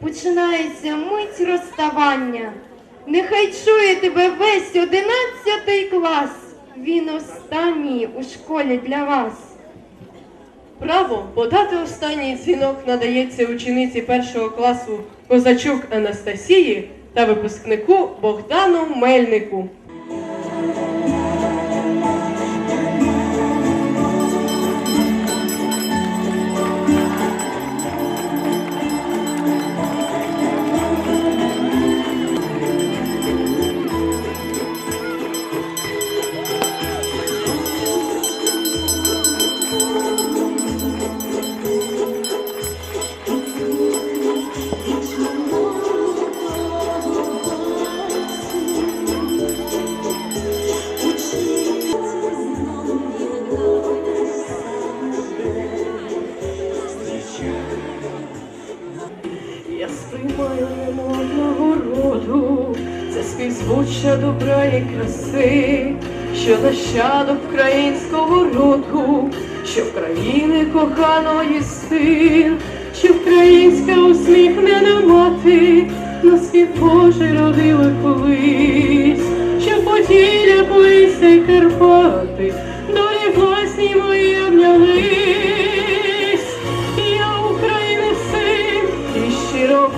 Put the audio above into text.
починається мить розставання. Нехай чує тебе весь одинадцятий клас. Він останній у школі для вас. Право подати останній дзвінок надається учениці першого класу Козачук Анастасії та випускнику Богдану Мельнику. співзвуччя добра і краси, що нащадок українського роду, що в країни коханої син, що українська усміхнена мати, на світ Божий родила колись, що поділля колися й Карпати, долі власні мої обнялись, я України син і щиро.